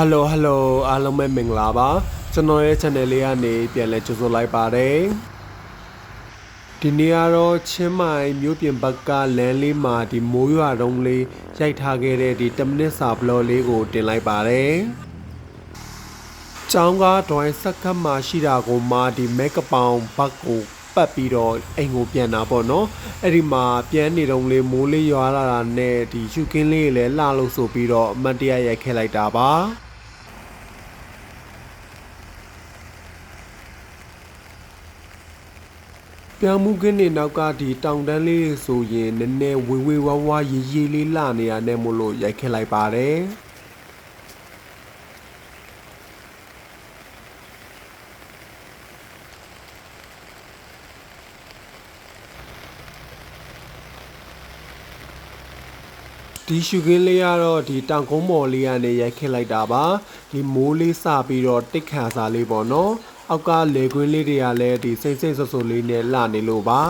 ဟယ်လိုဟယ်လိုအားလုံးပဲမင်္ဂလာပါကျွန်တော်ရဲ့ channel လေးကနေပြန်လည်ကြိုဆိုလိုက်ပါတယ်ဒီနေ့ကတော့ချင်းမိုင်မြို့ပြင်ဘက်ကလမ်းလေးမှာဒီမိုးရွာတုံးလေးရိုက်ထားခဲ့တဲ့ဒီ10မိနစ်စာဘလော့လေးကိုတင်လိုက်ပါတယ်ကျောင်းကားဒွိုင်းစက်ကပ်မှာရှိတာကိုမှဒီမဲကပောင်ဘက်ကိုပတ်ပြီးတော့အိမ်ကိုပြန်တာပေါ့နော်အဲ့ဒီမှာပြန်နေတုံးလေးမိုးလေးရွာလာတာနဲ့ဒီရှုကင်းလေးလည်းလှလို့ဆိုပြီးတော့အမတ်တရရိုက်ခဲ့လိုက်တာပါ ပြောင်းမှုခင်းနေနောက်ကဒီတောင်တန်းလေးဆိုရင်နည်းနည်းဝေဝေဝါးဝါးရေးရေးလေးလှနေရတဲ့မို့လို့ရိုက်ခဲ့လိုက်ပါတယ်ဒီရှုခင်းလေးကတော့ဒီတောင်ကုန်းမော်လေးကနေရိုက်ခစ်လိုက်တာပါဒီမိုးလေးစပြီးတော့တိတ်ခါစားလေးပေါ့နော် အောက်ကလေကွင်းလေးတွေကလည်းဒီစိမ့်စိမ့်ဆော့ဆော့လေးနဲ့လှနေလို့ပါ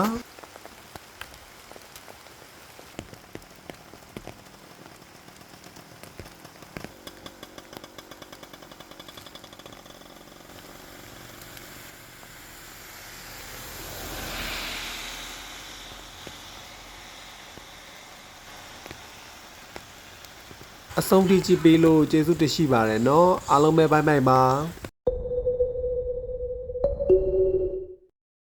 အဆုံးထိကြည့်ပေးလို့ကျေးဇူးတင်ရှိပါတယ်နော်အားလုံးပဲဘိုင်ဘိုင်ပါ